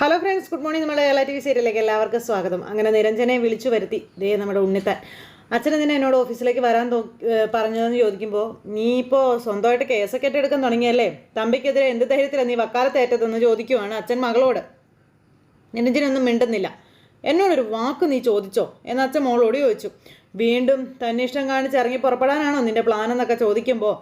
Hello friends good morning നമ്മുടെ എല്ലാ T V സീരിയലിലേക്ക് എല്ലാവർക്കും സ്വാഗതം. അങ്ങനെ നിരഞ്ജനെ വിളിച്ചു വരുത്തി. ദേ നമ്മുടെ ഉണ്ണിത്താൻ. അച്ഛൻ എന്തിനാ എന്നോട് ഓഫീസിലേക്ക് വരാൻ തോ പറഞ്ഞതെന്ന് ചോദിക്കുമ്പോൾ നീ ഇപ്പോൾ സ്വന്തമായിട്ട് കേസൊക്കെ ഏറ്റെടുക്കാൻ തുടങ്ങിയല്ലേ? തമ്പിക്കെതിരെ എന്ത് ധൈര്യത്തിലാണ് നീ വക്കാലത്തേറ്റതെന്ന് ചോദിക്കുവാണ് അച്ഛൻ മകളോട്. നിരഞ്ജനൊന്നും മിണ്ടുന്നില്ല. എന്നോടൊരു വാക്ക് നീ ചോദിച്ചോ? എന്ന് അച്ഛൻ മോളോട് ചോദിച്ചു. വീണ്ടും തന്നിഷ്ടം കാണിച്ച് ഇറങ്ങി പുറപ്പെടാനാണോ നിന്റെ പ്ലാൻ എന്നൊക്കെ ചോദിക്കുമ്പോൾ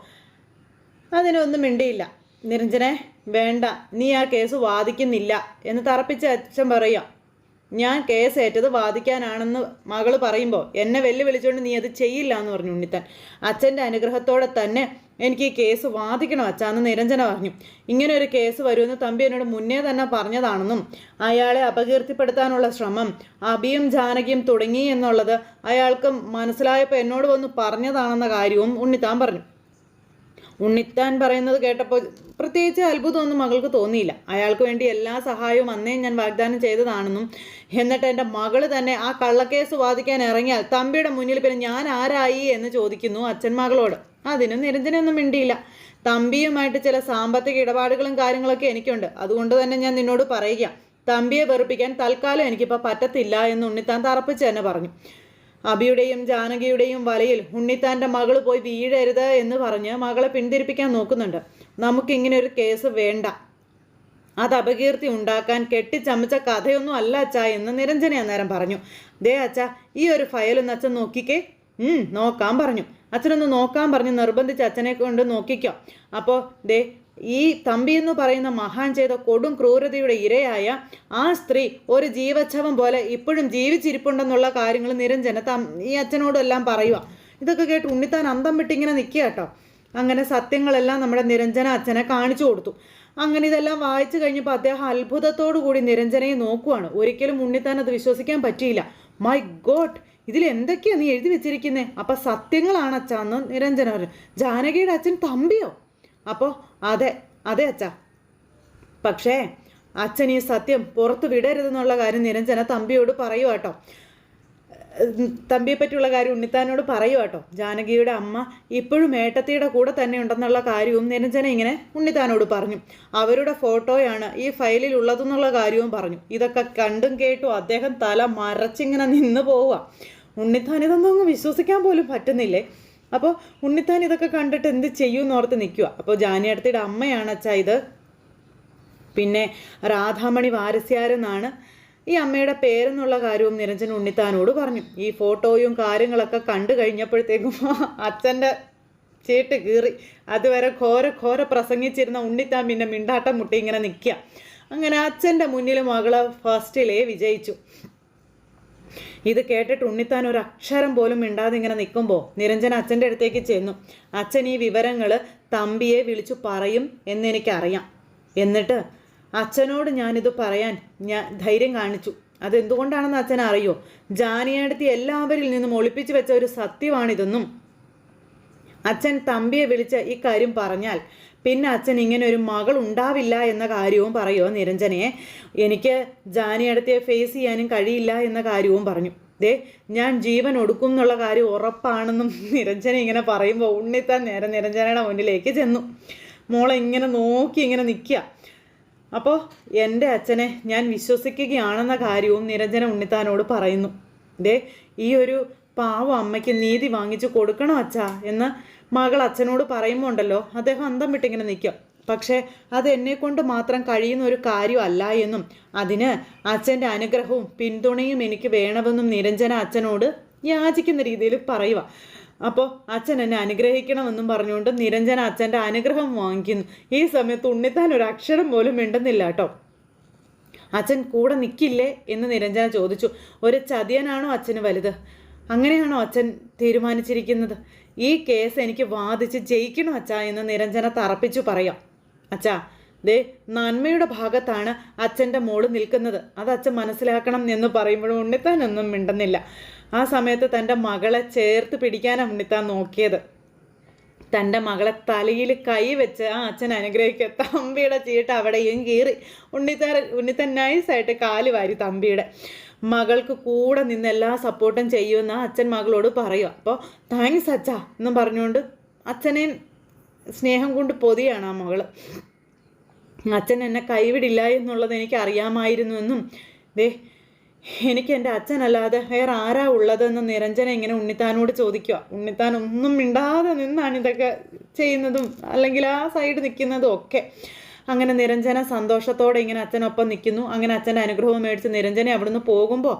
അതിനൊന്നും മിണ്ടിയില്ല. നിരഞ്ജനെ വേണ്ട നീ ആ കേസ് വാദിക്കുന്നില്ല എന്ന് തറപ്പിച്ച് അച്ഛൻ പറയാം. ഞാൻ കേസ് ഏറ്റത് വാദിക്കാനാണെന്ന് മകൾ പറയുമ്പോൾ എന്നെ വെല്ലുവിളിച്ചുകൊണ്ട് നീ അത് ചെയ്യില്ല എന്ന് പറഞ്ഞു ഉണ്ണിത്താൻ. അച്ഛന്റെ അനുഗ്രഹത്തോടെ തന്നെ എനിക്ക് ഈ കേസ് വാദിക്കണം അച്ഛാന്ന് നിരഞ്ജന പറഞ്ഞു. ഇങ്ങനെ ഒരു കേസ് വരുമെന്ന് തമ്പി എന്നോട് മുന്നേ തന്നെ പറഞ്ഞതാണെന്നും അയാളെ അപകീർത്തിപ്പെടുത്താനുള്ള ശ്രമം അബിയും ജാനകിയും തുടങ്ങി എന്നുള്ളത് അയാൾക്ക് മനസ്സിലായപ്പോൾ എന്നോട് വന്ന് പറഞ്ഞതാണെന്ന കാര്യവും ഉണ്ണിത്താൻ പറഞ്ഞു. ഉണ്ണിത്താൻ പറയുന്നത് കേട്ടപ്പോൾ പ്രത്യേകിച്ച് അത്ഭുതമൊന്നും മകൾക്ക് തോന്നിയില്ല. അയാൾക്ക് വേണ്ടി എല്ലാ സഹായവും അന്നേ ഞാൻ വാഗ്ദാനം ചെയ്തതാണെന്നും എന്നിട്ട് എന്റെ മകൾ തന്നെ ആ കള്ളക്കേസ് വാദിക്കാൻ ഇറങ്ങിയാൽ തമ്പിയുടെ മുന്നിൽ പിന്നെ ഞാൻ ആരായി എന്ന് ചോദിക്കുന്നു അച്ഛൻ മകളോട്. അതിനും നിരഞ്ജനൊന്നും മിണ്ടിയില്ല. തമ്പിയുമായിട്ട് ചില സാമ്പത്തിക ഇടപാടുകളും കാര്യങ്ങളൊക്കെ എനിക്കുണ്ട്. അതുകൊണ്ട് തന്നെ ഞാൻ നിന്നോട് പറയുക തമ്പിയെ വെറുപ്പിക്കാൻ തൽക്കാലം എനിക്കിപ്പോൾ പറ്റത്തില്ല എന്ന് ഉണ്ണിത്താൻ തറപ്പിച്ച് തന്നെ പറഞ്ഞു. അബിയുടെയും ജാനകിയുടെയും വലയിൽ ഉണ്ണിത്താന്റെ മകൾ പോയി വീഴരുത് എന്ന് പറഞ്ഞ് മകളെ പിന്തിരിപ്പിക്കാൻ നോക്കുന്നുണ്ട്. നമുക്കിങ്ങനെ ഒരു കേസ് വേണ്ട. അത് അപകീർത്തി ഉണ്ടാക്കാൻ കെട്ടിച്ചമച്ച കഥയൊന്നും അല്ല അച്ഛാ എന്ന് നിരഞ്ജന അന്നേരം പറഞ്ഞു. ദേ അച്ഛ ഈ ഒരു ഫയലൊന്ന് അച്ഛൻ നോക്കിക്കേ. നോക്കാൻ പറഞ്ഞു. അച്ഛനൊന്ന് നോക്കാൻ പറഞ്ഞ് നിർബന്ധിച്ച് അച്ഛനെ കൊണ്ട് നോക്കിക്കോ. അപ്പോൾ ദേ ഈ തമ്പി എന്ന് പറയുന്ന മഹാൻ ചെയ്ത കൊടും ക്രൂരതയുടെ ഇരയായ ആ സ്ത്രീ ഒരു ജീവച്ഛവം പോലെ ഇപ്പോഴും ജീവിച്ചിരിപ്പുണ്ടെന്നുള്ള കാര്യങ്ങൾ നിരഞ്ജന ഈ അച്ഛനോടെല്ലാം പറയുക ഇതൊക്കെ കേട്ട് ഉണ്ണിത്താൻ അന്തം വിട്ടിങ്ങനെ നിൽക്കുക കേട്ടോ. അങ്ങനെ സത്യങ്ങളെല്ലാം നമ്മുടെ നിരഞ്ജന അച്ഛനെ കാണിച്ചു കൊടുത്തു. അങ്ങനെ ഇതെല്ലാം വായിച്ചു കഴിഞ്ഞപ്പോൾ അദ്ദേഹം അത്ഭുതത്തോടു കൂടി നിരഞ്ജനയെ നോക്കുവാണ്. ഒരിക്കലും ഉണ്ണിത്താൻ അത് വിശ്വസിക്കാൻ പറ്റിയില്ല. മൈ ഗോഡ് ഇതിൽ എന്തൊക്കെയാണ് നീ എഴുതി വെച്ചിരിക്കുന്നത് അപ്പൊ സത്യങ്ങളാണ് അച്ഛാന്ന് നിരഞ്ജന പറഞ്ഞു. ജാനകിയുടെ അച്ഛൻ തമ്പിയോ? അപ്പോൾ അതെ അതെ അച്ഛ. പക്ഷേ അച്ഛൻ ഈ സത്യം പുറത്തു വിടരുതെന്നുള്ള കാര്യം നിരഞ്ജന തമ്പിയോട് പറയുക കേട്ടോ. തമ്പിയെ പറ്റിയുള്ള കാര്യം ഉണ്ണിത്താനോട് പറയുക കേട്ടോ. ജാനകിയുടെ അമ്മ ഇപ്പോഴും ഏട്ടത്തിയുടെ കൂടെ തന്നെ ഉണ്ടെന്നുള്ള കാര്യവും നിരഞ്ജന ഇങ്ങനെ ഉണ്ണിത്താനോട് പറഞ്ഞു. അവരുടെ ഫോട്ടോയാണ് ഈ ഫയലിൽ ഉള്ളതെന്നുള്ള കാര്യവും പറഞ്ഞു. ഇതൊക്കെ കണ്ടും കേട്ടും അദ്ദേഹം തല മറച്ചിങ്ങനെ നിന്ന് പോവുക ഉണ്ണിത്താൻ ഇതൊന്നും വിശ്വസിക്കാൻ പോലും പറ്റുന്നില്ലേ? അപ്പോൾ ഉണ്ണിത്താൻ ഇതൊക്കെ കണ്ടിട്ട് എന്ത് ചെയ്യുമെന്ന് ഓർത്ത് നിൽക്കുക അപ്പോൾ ജാനിയടത്തിയുടെ അമ്മയാണ് അച്ഛാ ഇത്. പിന്നെ രാധാമണി വാരസ്യാരെന്നാണ് ഈ അമ്മയുടെ പേരെന്നുള്ള കാര്യവും നിരഞ്ജൻ ഉണ്ണിത്താനോട് പറഞ്ഞു. ഈ ഫോട്ടോയും കാര്യങ്ങളൊക്കെ കണ്ടു കഴിഞ്ഞപ്പോഴത്തേക്കും അച്ഛന്റെ ചീട്ട് കീറി. അതുവരെ ഘോര ഘോര പ്രസംഗിച്ചിരുന്ന ഉണ്ണിത്താൻ പിന്നെ മിണ്ടാട്ടം മുട്ടി ഇങ്ങനെ നിൽക്കുക. അങ്ങനെ അച്ഛന്റെ മുന്നിൽ മകൾ ഫസ്റ്റിലേ വിജയിച്ചു. ഇത് കേട്ടിട്ട് ഉണ്ണിത്താൻ ഒരു അക്ഷരം പോലും മിണ്ടാതെ ഇങ്ങനെ നിൽക്കുമ്പോൾ നിരഞ്ജൻ അച്ഛന്റെ അടുത്തേക്ക് ചെന്നു. അച്ഛൻ ഈ വിവരങ്ങൾ തമ്പിയെ വിളിച്ചു പറയും എന്നെനിക്കറിയാം. എന്നിട്ട് അച്ഛനോട് ഞാനിത് പറയാൻ ഞാൻ ധൈര്യം കാണിച്ചു. അതെന്തുകൊണ്ടാണെന്ന് അച്ഛൻ അറിയോ? ജാനിയടുത്ത് എല്ലാവരിൽ നിന്നും ഒളിപ്പിച്ചു വെച്ച ഒരു സത്യമാണിതെന്നും. അച്ഛൻ തമ്പിയെ വിളിച്ച് ഈ കാര്യം പറഞ്ഞാൽ പിന്നെ അച്ഛൻ ഇങ്ങനെ ഒരു മകൾ ഉണ്ടാവില്ല എന്ന കാര്യവും പറയുമോ നിരഞ്ജനെ? എനിക്ക് ജാനിയടത്തെ ഫേസ് ചെയ്യാനും കഴിയില്ല എന്ന കാര്യവും പറഞ്ഞു. ദേ ഞാൻ ജീവൻ ഒടുക്കും എന്നുള്ള കാര്യം ഉറപ്പാണെന്നും നിരഞ്ജന ഇങ്ങനെ പറയുമ്പോൾ ഉണ്ണിത്താൻ നേരെ നിരഞ്ജനയുടെ മുന്നിലേക്ക് ചെന്നു. മോളെ ഇങ്ങനെ നോക്കി ഇങ്ങനെ നിൽക്കുക അപ്പോൾ എന്റെ അച്ഛനെ ഞാൻ വിശ്വസിക്കുകയാണെന്ന കാര്യവും നിരഞ്ജന ഉണ്ണിത്താനോട് പറയുന്നു. ദേ ഈ ഒരു പാവം അമ്മയ്ക്ക് നീതി വാങ്ങിച്ചു കൊടുക്കണം അച്ഛാ എന്ന് മകൾ അച്ഛനോട് പറയുമ്പോൾ ഉണ്ടല്ലോ അദ്ദേഹം അന്തം വിട്ടിങ്ങനെ നിൽക്കും. പക്ഷേ അത് എന്നെ കൊണ്ട് മാത്രം കഴിയുന്ന ഒരു കാര്യമല്ല എന്നും അതിന് അച്ഛന്റെ അനുഗ്രഹവും പിന്തുണയും എനിക്ക് വേണമെന്നും നിരഞ്ജന അച്ഛനോട് യാചിക്കുന്ന രീതിയിൽ പറയുക അപ്പോൾ അച്ഛൻ എന്നെ അനുഗ്രഹിക്കണമെന്നും പറഞ്ഞുകൊണ്ട് നിരഞ്ജന അച്ഛന്റെ അനുഗ്രഹം വാങ്ങിക്കുന്നു. ഈ സമയത്ത് ഉണ്ണിത്താൻ ഒരു അക്ഷരം പോലും മിണ്ടുന്നില്ല കേട്ടോ. അച്ഛൻ കൂടെ നിൽക്കില്ലേ എന്ന് നിരഞ്ജന ചോദിച്ചു. ഒരു ചതിയനാണോ അച്ഛന് വലുത്? അങ്ങനെയാണോ അച്ഛൻ തീരുമാനിച്ചിരിക്കുന്നത്? ഈ കേസ് എനിക്ക് വാദിച്ച് ജയിക്കണം അച്ഛാ എന്ന് നിരഞ്ജന തറപ്പിച്ചു പറയാം. അച്ഛാ ദേ നന്മയുടെ ഭാഗത്താണ് അച്ഛന്റെ മോൾ നിൽക്കുന്നത്. അത് അച്ഛൻ മനസ്സിലാക്കണം എന്ന് പറയുമ്പോഴും ഉണ്ണിത്താനൊന്നും മിണ്ടുന്നില്ല. ആ സമയത്ത് തന്റെ മകളെ ചേർത്ത് പിടിക്കാനാണ് ഉണ്ണിത്താൻ നോക്കിയത്. തന്റെ മകളെ തലയിൽ കൈ വെച്ച് ആ അച്ഛൻ അനുഗ്രഹിക്കുക. തമ്പിയുടെ ചീട്ട് അവിടെയും കീറി. ഉണ്ണിത്താൻ ഉണ്ണിത്താൻ നൈസായിട്ട് കാൽ വാരി തമ്പിയുടെ. മകൾക്ക് കൂടെ നിന്ന് എല്ലാ സപ്പോർട്ടും ചെയ്യുമെന്ന് അച്ഛൻ മകളോട് പറയുക അപ്പോൾ താങ്ക്സ് അച്ഛ എന്നും പറഞ്ഞുകൊണ്ട് അച്ഛനെ സ്നേഹം കൊണ്ട് പൊതിയാണ് ആ മകൾ. അച്ഛൻ എന്നെ കൈവിടില്ല എന്നുള്ളത് എനിക്ക് അറിയാമായിരുന്നുവെന്നും ദേ എനിക്ക് എന്റെ അച്ഛനല്ലാതെ വേറെ ആരാ ഉള്ളതെന്ന് നിരഞ്ജന ഇങ്ങനെ ഉണ്ണിത്താനോട് ചോദിക്കുക ഉണ്ണിത്താൻ ഒന്നും മിണ്ടാതെ നിന്നാണ് ഇതൊക്കെ ചെയ്യുന്നതും അല്ലെങ്കിൽ ആ സൈഡ് നിൽക്കുന്നതും ഒക്കെ. അങ്ങനെ നിരഞ്ജന സന്തോഷത്തോടെ ഇങ്ങനെ അച്ഛനൊപ്പം നിൽക്കുന്നു. അങ്ങനെ അച്ഛന്റെ അനുഗ്രഹവും മേടിച്ച് നിരഞ്ജന അവിടുന്ന് പോകുമ്പോൾ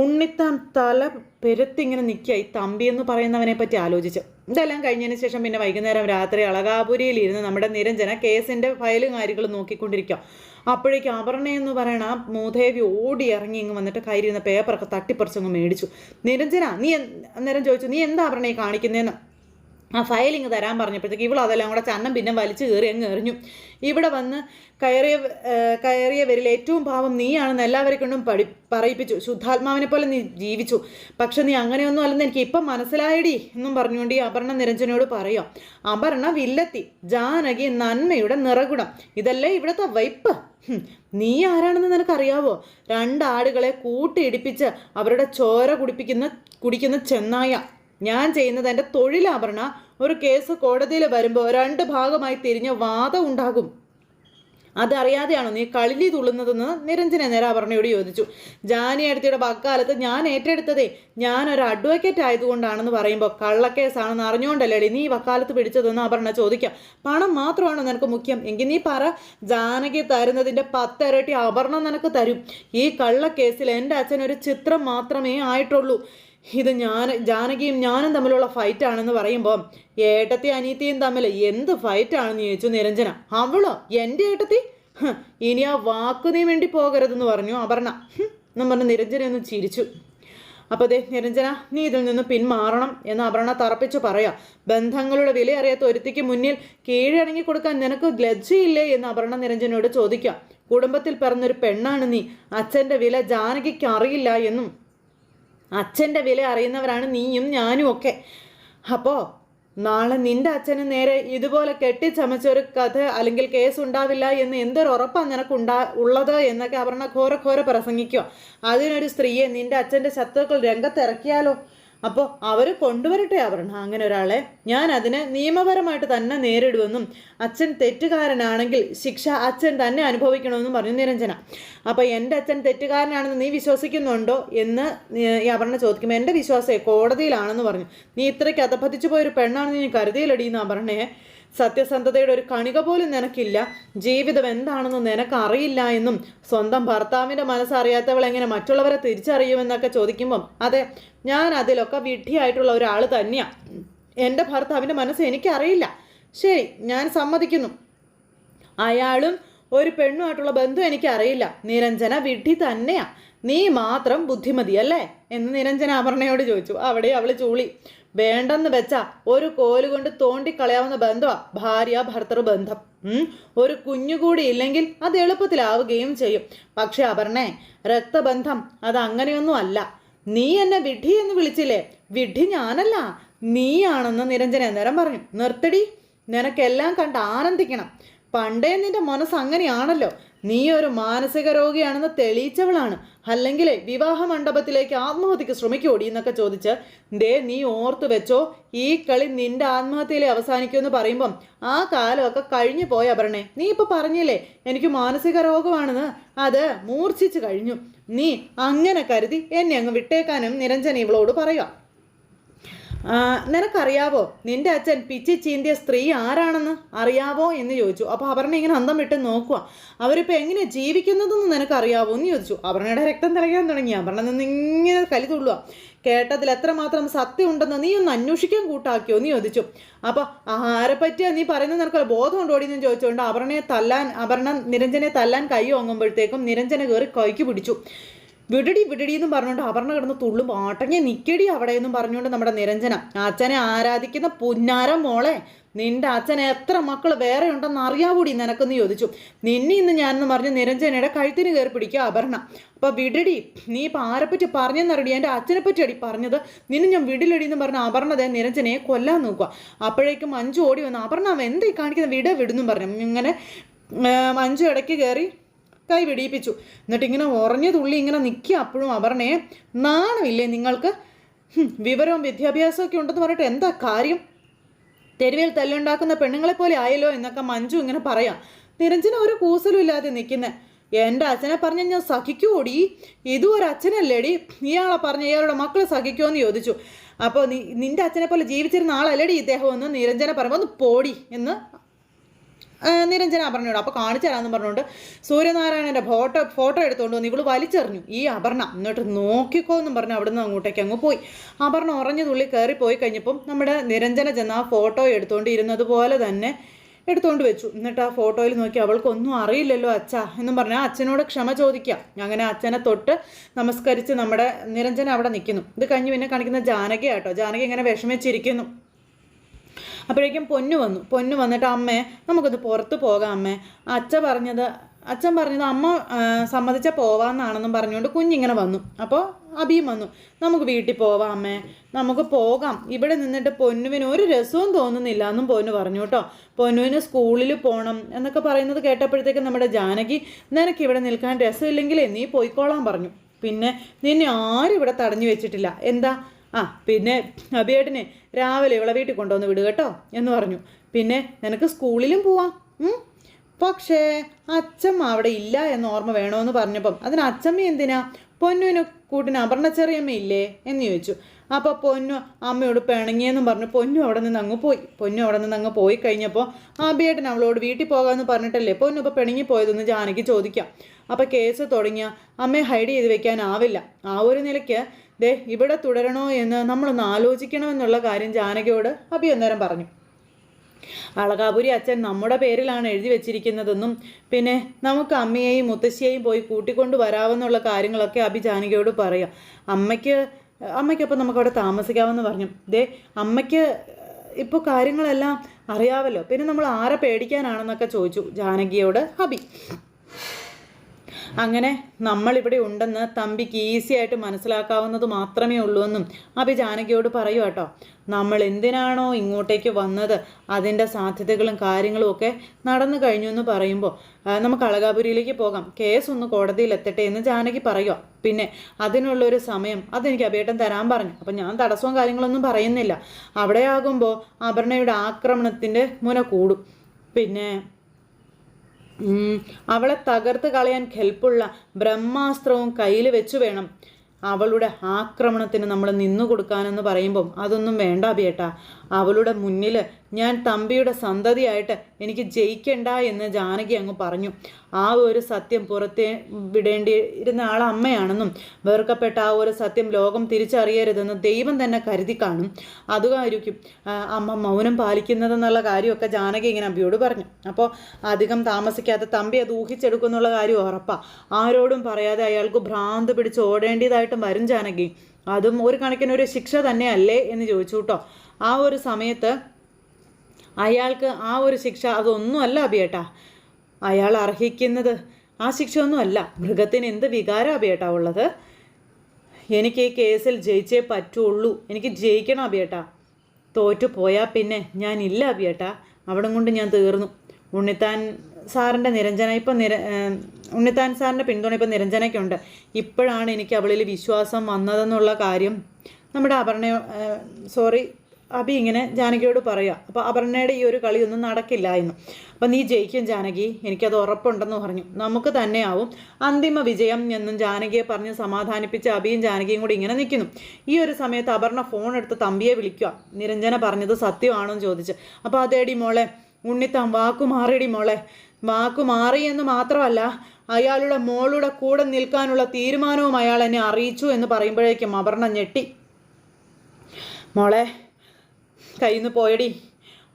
ഉണ്ണിത്താൻ തല പെരുത്തിങ്ങനെ നിൽക്കുക. ഈ തമ്പി എന്ന് പറയുന്നവനെ പറ്റി ആലോചിച്ച്. ഇതെല്ലാം കഴിഞ്ഞതിന് ശേഷം പിന്നെ വൈകുന്നേരം രാത്രി അളകാപുരിയിൽ ഇരുന്ന് നമ്മുടെ നിരഞ്ജന കേസിന്റെ ഫയലും കാര്യങ്ങളും നോക്കിക്കൊണ്ടിരിക്കുക. അപ്പോഴേക്കും അപർണ എന്ന് പറയണ ആ മൂദേവി ഓടി ഇറങ്ങി ഇങ്ങ് വന്നിട്ട് കയ്യിരിരുന്ന പേപ്പറൊക്കെ തട്ടിപ്പറിച്ചങ്ങ് മേടിച്ചു. നിരഞ്ജന നീ അന്നേരം ചോദിച്ചു നീ എന്താ അപർണയെ കാണിക്കുന്നതെന്ന് ആ ഫയലിങ് തരാൻ പറഞ്ഞപ്പോഴത്തേക്ക് ഇവൾ അതെല്ലാം കൂടെ ചന്നം പിന്നെ വലിച്ചു കയറി അങ്ങ് എറിഞ്ഞു. ഇവിടെ വന്ന് കയറിയ കയറിയവരിൽ ഏറ്റവും പാവം നീയാണെന്ന് എല്ലാവരെ കൊണ്ടും പഠി പറയിപ്പിച്ചു. ശുദ്ധാത്മാവിനെ പോലെ നീ ജീവിച്ചു. പക്ഷെ നീ അങ്ങനെയൊന്നും അല്ലെന്ന് എനിക്ക് ഇപ്പം മനസ്സിലായടി എന്നും പറഞ്ഞുകൊണ്ട് ഈ അപർണ നിരഞ്ജനോട് പറയാം. അപർണ വില്ലത്തി ജാനകി നന്മയുടെ നിറകുടം ഇതല്ലേ ഇവിടുത്തെ വൈപ്പ്. നീ ആരാണെന്ന് നിനക്കറിയാവോ? രണ്ടാടുകളെ കൂട്ടിയിടിപ്പിച്ച് അവരുടെ ചോര കുടിപ്പിക്കുന്ന കുടിക്കുന്ന ചെന്നായ. ഞാൻ ചെയ്യുന്നത് എന്റെ തൊഴിലാഭരണ. ഒരു കേസ് കോടതിയിൽ വരുമ്പോൾ രണ്ട് ഭാഗമായി തിരിഞ്ഞ വാദം ഉണ്ടാകും. അതറിയാതെയാണോ നീ കളിലി തുള്ളുന്നതെന്ന് നിരഞ്ജന നേരാഭരണയോട് ചോദിച്ചു. ജാനി അടുത്തിയുടെ വക്കാലത്ത് ഞാൻ ഏറ്റെടുത്തതേ ഞാൻ ഒരു അഡ്വക്കേറ്റ് ആയതുകൊണ്ടാണെന്ന് പറയുമ്പോൾ കള്ളക്കേസാണെന്ന് അറിഞ്ഞുകൊണ്ടല്ലേ നീ വക്കാലത്ത് പിടിച്ചതെന്ന് അപർണ ചോദിക്കാം. പണം മാത്രമാണോ നിനക്ക് മുഖ്യം? എങ്കിൽ നീ പറ. ജാനകി തരുന്നതിന്റെ പത്തിരട്ടി അപർണ നിനക്ക് തരും. ഈ കള്ളക്കേസിൽ എന്റെ അച്ഛൻ ഒരു ചിത്രം മാത്രമേ ആയിട്ടുള്ളൂ. ഇത് ഞാൻ ജാനകിയും ഞാനും തമ്മിലുള്ള ഫൈറ്റ് ആണെന്ന് പറയുമ്പോൾ ഏട്ടത്തി അനീത്തിയും തമ്മിൽ എന്ത് ഫൈറ്റ് ആണെന്ന് ചോദിച്ചു നിരഞ്ജന. അവളോ? എന്റെ ഏട്ടത്തി? ഇനി ആ വാക്കു നീ വേണ്ടി പോകരുതെന്ന് പറഞ്ഞു അപർണ. എന്നും പറഞ്ഞ് നിരഞ്ജന ഒന്ന് ചിരിച്ചു. അപ്പോൾ അതെ നിരഞ്ജന നീ ഇതിൽ നിന്ന് പിന്മാറണം എന്ന് അപർണ തറപ്പിച്ച് പറയാം. ബന്ധങ്ങളുടെ വില അറിയാത്ത ഒരുത്തിക്ക് മുന്നിൽ കീഴടങ്ങി കൊടുക്കാൻ നിനക്ക് ലജ്ജയില്ലേ എന്ന് അപർണ നിരഞ്ജനോട് ചോദിക്കാം. കുടുംബത്തിൽ പിറന്നൊരു പെണ്ണാണ് നീ. അച്ഛന്റെ വില ജാനകിക്ക് അറിയില്ല എന്നും അച്ഛന്റെ വില അറിയുന്നവരാണ് നീയും ഞാനും ഒക്കെ. അപ്പോൾ നാളെ നിന്റെ അച്ഛന് നേരെ ഇതുപോലെ കെട്ടിച്ചമച്ച ഒരു കഥ അല്ലെങ്കിൽ കേസ് ഉണ്ടാവില്ല എന്ന് എന്തൊരു ഉറപ്പാണ് നിനക്കുണ്ടാ ഉള്ളത് എന്നൊക്കെ അപർണ ഘോര ഘോര പ്രസംഗിക്കുക. അതിനൊരു സ്ത്രീയെ നിന്റെ അച്ഛന്റെ ശത്രുക്കൾ രംഗത്തിറക്കിയാലോ? അപ്പോൾ അവർ കൊണ്ടുവരട്ടെ അപർണ അങ്ങനെ ഒരാളെ ഞാൻ അതിനെ നിയമപരമായിട്ട് തന്നെ നേരിടുമെന്നും അച്ഛൻ തെറ്റുകാരനാണെങ്കിൽ ശിക്ഷ അച്ഛൻ തന്നെ അനുഭവിക്കണമെന്നും പറഞ്ഞു നിരഞ്ജന. അപ്പോൾ എന്റെ അച്ഛൻ തെറ്റുകാരനാണെന്ന് നീ വിശ്വസിക്കുന്നുണ്ടോ എന്ന് ഈ അപർണ ചോദിക്കുമ്പോൾ എന്റെ വിശ്വാസമേ കോടതിയിലാണെന്ന് പറഞ്ഞു. നീ ഇത്രയ്ക്ക് അതപ്പതിച്ചു പോയൊരു പെണ്ണാണെന്ന് നീ എന്ന് അപർണയെ സത്യസന്ധതയുടെ ഒരു കണിക പോലും നിനക്കില്ല. ജീവിതം എന്താണെന്ന് നിനക്കറിയില്ല എന്നും സ്വന്തം ഭർത്താവിന്റെ മനസ്സറിയാത്തവൾ എങ്ങനെ മറ്റുള്ളവരെ തിരിച്ചറിയുമെന്നൊക്കെ ചോദിക്കുമ്പം അതെ ഞാൻ അതിലൊക്കെ വിഡ്ഢിയായിട്ടുള്ള ഒരാൾ തന്നെയാണ് എന്റെ ഭർത്താവിന്റെ മനസ്സ് എനിക്കറിയില്ല. ശരി ഞാൻ സമ്മതിക്കുന്നു. അയാളും ഒരു പെണ്ണുമായിട്ടുള്ള ബന്ധം എനിക്കറിയില്ല. നിരഞ്ജന വിഡ്ഢി തന്നെയാണ് നീ മാത്രം ബുദ്ധിമതി അല്ലേ എന്ന് നിരഞ്ജന ആഭരണയോട് ചോദിച്ചു. അവിടെ അവൾ ചൂളി. വേണ്ടെന്ന് വെച്ചാ ഒരു കോൽ കൊണ്ട് തോണ്ടിക്കളയാവുന്ന ബന്ധമാ ഭാര്യ ഭർത്തൃ ബന്ധം. ഒരു കുഞ്ഞുകൂടി ഇല്ലെങ്കിൽ അത് എളുപ്പത്തിലാവുകയും ചെയ്യും. പക്ഷെ അപർണേ രക്തബന്ധം അത് അങ്ങനെയൊന്നും അല്ല. നീ എന്നെ വിഡി എന്ന് വിളിച്ചില്ലേ? വിഡി ഞാനല്ല. നീയാണെന്ന് നിരഞ്ജന നേരം പറഞ്ഞു. നിർത്തടി. നിനക്കെല്ലാം കണ്ട് ആനന്ദിക്കണം. പണ്ടേ നിന്റെ മനസ്സ് അങ്ങനെയാണല്ലോ. നീ ഒരു മാനസിക രോഗിയാണെന്ന് തെളിയിച്ചവളാണ്. അല്ലെങ്കിൽ വിവാഹ മണ്ഡപത്തിലേക്ക് ആത്മഹത്യക്ക് ശ്രമിക്കോടി എന്നൊക്കെ ചോദിച്ച് ദേ നീ ഓർത്തു വെച്ചോ ഈ കളി നിന്റെ ആത്മഹത്യയിലെ അവസാനിക്കുമെന്ന് പറയുമ്പം ആ കാലമൊക്കെ കഴിഞ്ഞു പോയ അപർണേ. നീ ഇപ്പൊ പറഞ്ഞില്ലേ എനിക്ക് മാനസിക രോഗമാണെന്ന്. അത് മൂർച്ഛിച്ചു കഴിഞ്ഞു. നീ അങ്ങനെ കരുതി എന്നെ അങ്ങ് വിട്ടേക്കാനും നിരഞ്ജന ഇവളോട് പറയാം നിനക്കറിയാവോ? നിന്റെ അച്ഛൻ പിച്ചി ചീന്തിയ സ്ത്രീ ആരാണെന്ന് അറിയാവോ എന്ന് ചോദിച്ചു. അപ്പോൾ അപർണ ഇങ്ങനെ അന്തം വിട്ട് നോക്കുക അവരിപ്പോൾ എങ്ങനെ ജീവിക്കുന്നതെന്ന് നിനക്കറിയാവോ എന്ന് ചോദിച്ചു. അപർണയുടെ രക്തം തിളയ്ക്കാൻ തുടങ്ങി. അപർണ നിന്ന് ഇങ്ങനെ കലി തുള്ളുക കേട്ടതിൽ എത്രമാത്രം സത്യം ഉണ്ടെന്ന് നീ ഒന്ന് അന്വേഷിക്കാൻ കൂട്ടാക്കിയോ എന്ന് ചോദിച്ചു. അപ്പോൾ ആരെ പറ്റിയാ നീ പറയുന്നത് നിനക്ക് ബോധം എന്ന് ചോദിച്ചുകൊണ്ട് അപർണയെ തല്ലാൻ അപർണ നിരഞ്ജനെ തല്ലാൻ കൈ വാങ്ങുമ്പോഴത്തേക്കും നിരഞ്ജന കയറി കൈക്ക് പിടിച്ചു. വിടടി വിടടി എന്നും പറഞ്ഞുകൊണ്ട് അപർണ കിടന്ന് തുള്ളും പാട്ടങ്ങി നിക്കടി അവിടെ എന്നും പറഞ്ഞുകൊണ്ട് നമ്മുടെ നിരഞ്ജന. അച്ഛനെ ആരാധിക്കുന്ന പുന്നാര മോളെ നിന്റെ അച്ഛൻ എത്ര മക്കൾ വേറെ ഉണ്ടെന്ന് അറിയാവൂടി നിനക്കെന്ന് ചോദിച്ചു. നിന്നെ ഇന്ന് ഞാനെന്ന് പറഞ്ഞ് നിരഞ്ജനയുടെ കഴുത്തിന് കയറി പിടിക്കുക അപർണ. അപ്പൊ വിടടി നീ ഇപ്പൊ ആരെപ്പറ്റി പറഞ്ഞെന്നറിയടി? എന്റെ അച്ഛനെ പറ്റി അടി പറഞ്ഞത്. നിന്നെ ഞാൻ വിടിലടി എന്ന് പറഞ്ഞ അപർണതെ നിരഞ്ജനയെ കൊല്ലാൻ നോക്കുക. അപ്പോഴേക്കും മഞ്ജു ഓടി വന്നു അപർണ അവൻ എന്തേ കാണിക്കുന്ന? വിട വിടുന്നു പറഞ്ഞു. ഇങ്ങനെ മഞ്ജു ഇടയ്ക്ക് കയറി കൈ വെടിയിപ്പിച്ചു. എന്നിട്ട് ഇങ്ങനെ ഉറഞ്ഞ തുള്ളി ഇങ്ങനെ നിൽക്കുക അപ്പോഴും അപർണയെ നാണമില്ലേ നിങ്ങൾക്ക്? വിവരവും വിദ്യാഭ്യാസവും ഒക്കെ ഉണ്ടെന്ന് പറഞ്ഞിട്ട് എന്താ കാര്യം? തെരുവിൽ തല്ലുണ്ടാക്കുന്ന പെണ്ണുങ്ങളെ പോലെ ആയല്ലോ എന്നൊക്കെ മഞ്ജു ഇങ്ങനെ പറയാം. നിരഞ്ജന ഒരു കൂസലും ഇല്ലാതെ നിൽക്കുന്നത് എന്റെ അച്ഛനെ പറഞ്ഞ ഞാൻ സഹിക്കൂടി ഇതും ഒരു അച്ഛനല്ലേടി? ഇയാളെ പറഞ്ഞ ഇയാളുടെ മക്കൾ സഹിക്കുമോ എന്ന് ചോദിച്ചു. അപ്പോൾ നീ നിന്റെ അച്ഛനെ പോലെ ജീവിച്ചിരുന്ന ആളല്ലേടി ഇദ്ദേഹം എന്ന് നിരഞ്ജന പറയുമ്പോൾ ഒന്ന് പോടി എന്ന് നിരഞ്ജന അപർണയോട് അപ്പോൾ കാണിച്ചു തരാമെന്ന് പറഞ്ഞുകൊണ്ട് സൂര്യനാരായണന്റെ ഫോട്ടോ ഫോട്ടോ എടുത്തുകൊണ്ട് വന്ന് ഇവൾ വലിച്ചെറിഞ്ഞു. ഈ അപർണ എന്നിട്ട് നോക്കിക്കോ എന്നും പറഞ്ഞ് അവിടുന്ന് അങ്ങോട്ടേക്ക് അങ്ങ് പോയി. അപർണ ഉറഞ്ഞ തുള്ളി കയറി പോയി കഴിഞ്ഞപ്പം നമ്മുടെ നിരഞ്ജന ചെന്ന് ആ ഫോട്ടോ എടുത്തുകൊണ്ട് ഇരുന്നത് പോലെ തന്നെ എടുത്തുകൊണ്ട് വെച്ചു. എന്നിട്ട് ആ ഫോട്ടോയിൽ നോക്കി അവൾക്കൊന്നും അറിയില്ലല്ലോ അച്ഛ എന്നും പറഞ്ഞാൽ അച്ഛനോട് ക്ഷമ ചോദിക്കാം അങ്ങനെ അച്ഛനെ തൊട്ട് നമസ്കരിച്ച് നമ്മുടെ നിരഞ്ജന അവിടെ നിൽക്കുന്നു ഇത് കഴിഞ്ഞ് പിന്നെ കാണിക്കുന്ന ജാനകി ആട്ടോ ജാനകി ഇങ്ങനെ വിഷമിച്ചിരിക്കുന്നു. അപ്പോഴേക്കും പൊന്നു വന്നു. പൊന്നു വന്നിട്ട് അമ്മേ നമുക്കൊന്ന് പുറത്ത് പോകാം അമ്മേ. അച്ഛ പറഞ്ഞത് അച്ഛൻ പറഞ്ഞത് അമ്മ സമ്മതിച്ച പോവാന്നാണെന്നും പറഞ്ഞുകൊണ്ട് കുഞ്ഞിങ്ങനെ വന്നു. അപ്പോൾ അബിയും വന്നു. നമുക്ക് വീട്ടിൽ പോവാം അമ്മേ. നമുക്ക് പോകാം. ഇവിടെ നിന്നിട്ട് പൊന്നുവിന് ഒരു രസവും തോന്നുന്നില്ല എന്നും പൊന്നു പറഞ്ഞു കേട്ടോ. പൊന്നുവിന് സ്കൂളിൽ പോകണം എന്നൊക്കെ പറയുന്നത് കേട്ടപ്പോഴത്തേക്കും നമ്മുടെ ജാനകി നിനക്ക് ഇവിടെ നിൽക്കാൻ രസമില്ലെങ്കിൽ നീ പോയിക്കോളാൻ പറഞ്ഞു. പിന്നെ നിന്നെ ആരും ഇവിടെ തടഞ്ഞു വെച്ചിട്ടില്ല. എന്താ? ആ പിന്നെ അബിയേട്ടനെ രാവിലെ ഇവളെ വീട്ടിൽ കൊണ്ടുവന്ന് വിടുക കേട്ടോ എന്ന് പറഞ്ഞു. പിന്നെ നിനക്ക് സ്കൂളിലും പോവാം. പക്ഷേ അച്ഛമ്മ അവിടെ ഇല്ല എന്ന് ഓർമ്മ വേണമെന്ന് പറഞ്ഞപ്പം അതിന് അച്ഛമ്മ എന്തിനാ? പൊന്നുവിന് കൂട്ടിന് അപർണ ചെറിയമ്മ ഇല്ലേ എന്ന് ചോദിച്ചു. അപ്പോൾ പൊന്നു അമ്മയോട് പിണങ്ങിയെന്നും പറഞ്ഞു. പൊന്നു അവിടെ നിന്ന് അങ്ങ് പോയി. പൊന്നു അവിടെ നിന്ന് അങ്ങ് പോയി കഴിഞ്ഞപ്പോൾ അബിയേട്ടൻ അവളോട് വീട്ടിൽ പോകാമെന്ന് പറഞ്ഞിട്ടല്ലേ പൊന്നു ഇപ്പോൾ പിണങ്ങി പോയതെന്ന് ജാനകി ചോദിക്കാം. അപ്പോൾ കേസ് തുടങ്ങിയ അമ്മയെ ഹൈഡ് ചെയ്ത് വെക്കാനാവില്ല ആ ഒരു നിലയ്ക്ക് ദേ ഇവിടെ തുടരണോ എന്ന് നമ്മളൊന്ന് ആലോചിക്കണമെന്നുള്ള കാര്യം ജാനകിയോട് അഭി അന്നേരം പറഞ്ഞു. അളകാപുരി അച്ഛൻ നമ്മുടെ പേരിലാണ് എഴുതി വെച്ചിരിക്കുന്നതെന്നും പിന്നെ നമുക്ക് അമ്മയെയും മുത്തശ്ശിയെയും പോയി കൂട്ടിക്കൊണ്ട് വരാമെന്നുള്ള കാര്യങ്ങളൊക്കെ അഭി ജാനകിയോട് പറയാം. അമ്മയ്ക്ക് അമ്മയ്ക്കൊപ്പം നമുക്കവിടെ താമസിക്കാമെന്ന് പറഞ്ഞു. ദേ അമ്മയ്ക്ക് ഇപ്പോൾ കാര്യങ്ങളെല്ലാം അറിയാമല്ലോ പിന്നെ നമ്മൾ ആരെ പേടിക്കാനാണെന്നൊക്കെ ചോദിച്ചു ജാനകിയോട് അഭി. അങ്ങനെ നമ്മളിവിടെ ഉണ്ടെന്ന് തമ്പിക്ക് ഈസി ആയിട്ട് മനസ്സിലാക്കാവുന്നത് മാത്രമേ ഉള്ളൂ എന്നും അഭി ജാനകിയോട് പറയൂ കേട്ടോ നമ്മൾ എന്തിനാണോ ഇങ്ങോട്ടേക്ക് വന്നത്? അതിന്റെ സാധ്യതകളും കാര്യങ്ങളും ഒക്കെ നടന്നു കഴിഞ്ഞു എന്ന് പറയുമ്പോൾ നമുക്ക് അളകാപുരിയിലേക്ക് പോകാം. കേസ് ഒന്ന് കോടതിയിൽ എത്തട്ടെ എന്ന് ജാനകി പറയുക പിന്നെ അതിനുള്ളൊരു സമയം അതെനിക്ക് അഭിയേട്ടൻ തരാൻ പറഞ്ഞു. അപ്പം ഞാൻ തടസ്സവും കാര്യങ്ങളൊന്നും പറയുന്നില്ല. അവിടെ ആകുമ്പോൾ അപർണയുടെ ആക്രമണത്തിന്റെ മുന കൂടും. പിന്നെ അവളെ തകർത്ത് കളയാൻ കെൽപ്പുള്ള ബ്രഹ്മാസ്ത്രവും കയ്യിൽ വെച്ചു വേണം. അവളുടെ ആക്രമണത്തിന് നമ്മൾ നിന്നു കൊടുക്കാനെന്ന് പറയുമ്പം അതൊന്നും വേണ്ട ബേട്ടാ അവളുടെ മുന്നിൽ ഞാൻ തമ്പിയുടെ സന്തതിയായിട്ട് എനിക്ക് ജയിക്കണ്ട എന്ന് ജാനകി അങ്ങ് പറഞ്ഞു. ആ ഒരു സത്യം പുറത്തെ വിടേണ്ടിയിരുന്ന ആൾ അമ്മയാണെന്നും വെറുക്കപ്പെട്ട ആ ഒരു സത്യം ലോകം തിരിച്ചറിയരുതെന്ന് ദൈവം തന്നെ കരുതി കാണും. അതുമായിരിക്കും അമ്മ മൗനം പാലിക്കുന്നതെന്നുള്ള കാര്യമൊക്കെ ജാനകി ഇങ്ങനെ അമ്പിയോട് പറഞ്ഞു. അപ്പോൾ അധികം താമസിക്കാതെ തമ്പി അത് ഊഹിച്ചെടുക്കുന്നുള്ള കാര്യം ഉറപ്പാണ് ആരോടും പറയാതെ അയാൾക്ക് ഭ്രാന്ത് പിടിച്ച് ഓടേണ്ടതായിട്ടും വരും ജാനകി. അതും ഒരു കണക്കിനൊരു ശിക്ഷ തന്നെയല്ലേ എന്ന് ചോദിച്ചു കേട്ടോ. ആ ഒരു സമയത്ത് അയാൾക്ക് ആ ഒരു ശിക്ഷ അതൊന്നുമല്ല അഭിയേട്ടാ. അയാൾ അർഹിക്കുന്നത് ആ ശിക്ഷ ഒന്നുമല്ല. മൃഗത്തിന് എന്ത് വികാരം അഭിയേട്ടാ ഉള്ളത്? എനിക്ക് ഈ കേസിൽ ജയിച്ചേ പറ്റുള്ളൂ. എനിക്ക് ജയിക്കണം അഭിയേട്ടാ. തോറ്റു പോയാൽ പിന്നെ ഞാൻ ഇല്ല അഭിയേട്ടാ. അവിടം കൊണ്ട് ഞാൻ തീർന്നു. ഉണ്ണിത്താൻ സാറിന്റെ നിരഞ്ജന ഇപ്പം നിര ഉണ്ണിത്താൻ സാറിന്റെ പിന്തുണ ഇപ്പം നിരഞ്ജനയ്ക്കുണ്ട്. ഇപ്പോഴാണ് എനിക്ക് അവളിൽ വിശ്വാസം വന്നതെന്നുള്ള കാര്യം നമ്മുടെ അപർണ സോറി അബി ഇങ്ങനെ ജാനകിയോട് പറയുക അപ്പോൾ അപർണയുടെ ഈ ഒരു കളിയൊന്നും നടക്കില്ല എന്ന്. അപ്പം നീ ജയിക്കും ജാനകി എനിക്കത് ഉറപ്പുണ്ടെന്ന് പറഞ്ഞു. നമുക്ക് തന്നെയാവും അന്തിമ വിജയം എന്നും ജാനകിയെ പറഞ്ഞ് സമാധാനിപ്പിച്ച് അബിയും ജാനകിയും കൂടി ഇങ്ങനെ നിൽക്കുന്നു ഈ ഒരു സമയത്ത് അപർണ ഫോൺ എടുത്ത് തമ്പിയെ വിളിക്കുക. നിരഞ്ജന പറഞ്ഞത് സത്യമാണോ എന്ന് ചോദിച്ച്. അപ്പോൾ അതേടി മോളെ ഉണ്ണിത്താൻ വാക്കു മാറിയടി മോളെ. വാക്കു മാറി എന്ന് മാത്രമല്ല അയാളുടെ മോളുടെ കൂടെ നിൽക്കാനുള്ള തീരുമാനവും അയാൾ എന്നെ അറിയിച്ചു എന്ന് പറയുമ്പോഴേക്കും അപർണ ഞെട്ടി. മോളെ കയ്യിൽ നിന്ന് പോയടി.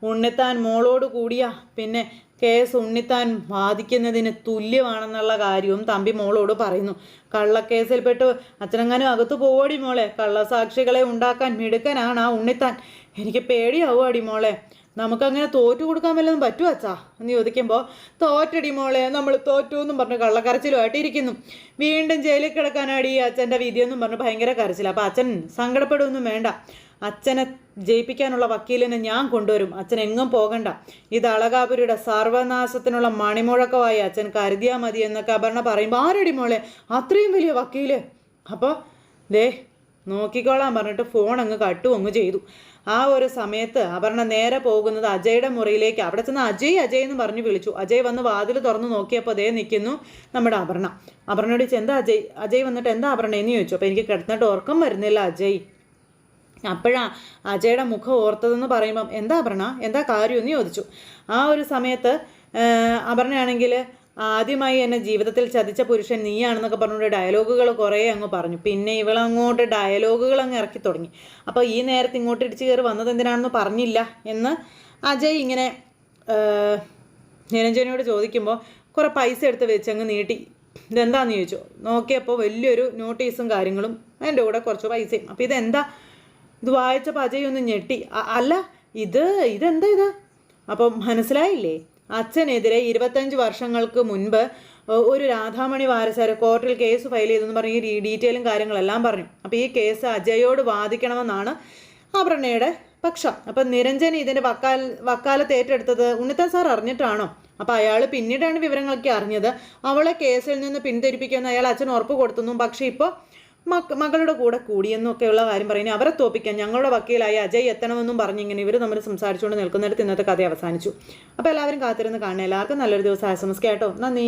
ഉണ്ണിത്താൻ മോളോട് കൂടിയ. പിന്നെ കേസ് ഉണ്ണിത്താൻ വാദിക്കുന്നതിന് തുല്യമാണെന്നുള്ള കാര്യവും തമ്പി മോളോട് പറയുന്നു. കള്ളക്കേസിൽപ്പെട്ട് അച്ഛനങ്ങാനും അകത്ത് പോവടി മോളെ. കള്ളസാക്ഷികളെ ഉണ്ടാക്കാൻ മിടുക്കനാണ് ആ ഉണ്ണിത്താൻ. എനിക്ക് പേടിയാവുമടി മോളെ. നമുക്കങ്ങനെ തോറ്റു കൊടുക്കാൻ വല്ലതും പറ്റുമോ അച്ഛാ? എന്ന് ചോദിക്കുമ്പോൾ തോറ്റടി മോളെ. നമ്മൾ തോറ്റു എന്നും പറഞ്ഞ് കള്ളക്കരച്ചിലുമായിട്ട് ഇരിക്കുന്നു. വീണ്ടും ജയിലിൽ കിടക്കാനാടി അച്ഛന്റെ വിധിയെന്നും പറഞ്ഞ് ഭയങ്കര കരച്ചില്ല അപ്പോൾ അച്ഛൻ സങ്കടപ്പെടുമൊന്നും വേണ്ട. അച്ഛനെ ജയിപ്പിക്കാനുള്ള വക്കീലിനെ ഞാൻ കൊണ്ടുവരും. അച്ഛൻ എങ്ങും പോകണ്ട. ഇത് അളകാപുരിയുടെ സർവനാശത്തിനുള്ള മണിമുഴക്കമായി അച്ഛൻ കരുതിയാൽ മതി എന്നൊക്കെ അപർണ പറയുമ്പോൾ ആരടി മോളെ അത്രയും വലിയ വക്കീൽ? അപ്പോൾ ദേ നോക്കിക്കോളാൻ പറഞ്ഞിട്ട് ഫോൺ അങ്ങ് കട്ടു അങ്ങ് ചെയ്തു. ആ ഒരു സമയത്ത് അപർണ നേരെ പോകുന്നത് അജയുടെ മുറിയിലേക്ക്. അവിടെ ചെന്ന് അജയ് അജയ് എന്ന് പറഞ്ഞു വിളിച്ചു. അജയ് വന്ന് വാതിൽ തുറന്ന് നോക്കിയപ്പോൾ അതേ നിൽക്കുന്നു നമ്മുടെ അപർണ. അപർണയോട് ചോദിച്ചു എന്താ അജയ്? അജയ് വന്നിട്ട് എന്താ അപർണ? എന്ന് ചോദിച്ചു. അപ്പോൾ എനിക്ക് കിടന്നിട്ട് ഉറക്കം വരുന്നില്ല അജയ് അപ്പോഴാ അജയുടെ മുഖം ഓർത്തതെന്ന് പറയുമ്പം എന്താ അപർണ എന്താ കാര്യം? എന്ന് ചോദിച്ചു. ആ ഒരു സമയത്ത് അപർണയാണെങ്കിൽ ആദ്യമായി എന്നെ ജീവിതത്തിൽ ചതിച്ച പുരുഷൻ നീയാണെന്നൊക്കെ പറഞ്ഞുകൊണ്ട് ഡയലോഗുകൾ കുറേ അങ്ങ് പറഞ്ഞു. പിന്നെ ഇവളങ്ങോട്ട് ഡയലോഗുകൾ അങ്ങ് ഇറക്കി തുടങ്ങി. അപ്പോൾ ഈ നേരത്തെ ഇങ്ങോട്ട് ഇടിച്ച് കയറി വന്നത് എന്തിനാണെന്ന് പറഞ്ഞില്ല എന്ന് അജയ് ഇങ്ങനെ നിരഞ്ജനയോട് ചോദിക്കുമ്പോൾ കുറേ പൈസ എടുത്ത് വെച്ച് അങ്ങ് നീട്ടി. ഇതെന്താന്ന്? ചോദിച്ചു. നോക്കിയപ്പോൾ വലിയൊരു നോട്ടീസും കാര്യങ്ങളും അതിന്റെ കൂടെ കുറച്ച് പൈസയും. അപ്പോൾ ഇതെന്താ? ഇത് വായിച്ച പജയൊന്ന് ഞെട്ടി. അല്ല ഇത് ഇതെന്താ ഇത്? അപ്പം മനസ്സിലായില്ലേ? അച്ഛനെതിരെ ഇരുപത്തഞ്ച് വർഷങ്ങൾക്ക് മുൻപ് ഒരു രാധാമണി വാരസാര് കോർട്ടിൽ കേസ് ഫയൽ ചെയ്തെന്ന് പറഞ്ഞ് ഈ ഡീറ്റെയിലും കാര്യങ്ങളെല്ലാം പറഞ്ഞു. അപ്പോൾ ഈ കേസ് അജയോട് വാദിക്കണമെന്നാണ് അപർണയുടെ പക്ഷം. അപ്പം നിരഞ്ജൻ ഇതിന്റെ വക്കാൽ വക്കാലത്ത് ഏറ്റെടുത്തത് ഉണ്ണിത്താൻ സാർ അറിഞ്ഞിട്ടാണോ? അപ്പോൾ അയാൾ പിന്നീടാണ് വിവരങ്ങളൊക്കെ അറിഞ്ഞത്. അവളെ കേസിൽ നിന്ന് പിന്തിരിപ്പിക്കുമെന്ന് അയാൾ അച്ഛൻ ഉറപ്പ് കൊടുത്തുന്നു. പക്ഷേ ഇപ്പോൾ മകളുടെ കൂടെ കൂടിയെന്നൊക്കെയുള്ള കാര്യം പറയുന്നത് അവരെ തോപ്പിക്കാൻ ഞങ്ങളുടെ വക്കീലായി അജയ് എത്തണമെന്നും പറഞ്ഞിങ്ങനെ ഇവർ നമ്മൾ സംസാരിച്ചുകൊണ്ട് നിൽക്കുന്നിടത്ത് ഇന്നത്തെ കഥ അവസാനിച്ചു. അപ്പോൾ എല്ലാവരും കാത്തിരുന്ന് കാണണം എല്ലാവർക്കും നല്ലൊരു ദിവസം. ആശംസിക്കാം കേട്ടോ. നന്ദി.